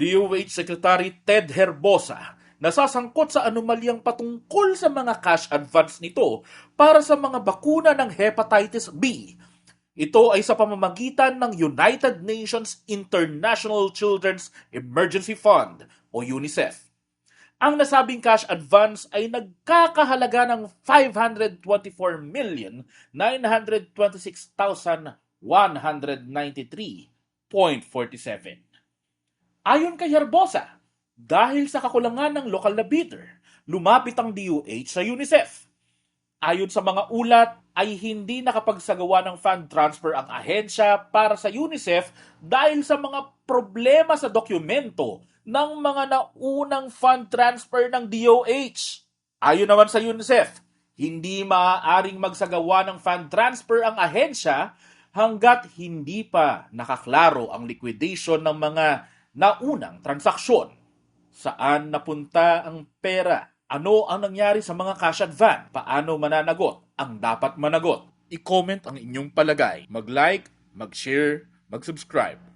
DOH Secretary Ted Herbosa nasasangkot sa anomalyang patungkol sa mga cash advance nito para sa mga bakuna ng hepatitis B. Ito ay sa pamamagitan ng United Nations International Children's Emergency Fund o UNICEF. Ang nasabing cash advance ay nagkakahalaga ng 524,926,193.47. Ayon kay Herbosa, dahil sa kakulangan ng lokal na bidder, lumapit ang DOH sa UNICEF. Ayon sa mga ulat, ay hindi nakapagsagawa ng fund transfer ang ahensya para sa UNICEF dahil sa mga problema sa dokumento ng mga naunang fund transfer ng DOH. Ayon naman sa UNICEF, hindi maaaring magsagawa ng fund transfer ang ahensya hanggat hindi pa nakaklaro ang liquidation ng mga naunang transaksyon. Saan napunta ang pera? Ano ang nangyari sa mga cash advance? Paano mananagot ang dapat managot? I-comment ang inyong palagay. Mag-like, mag-share, mag-subscribe.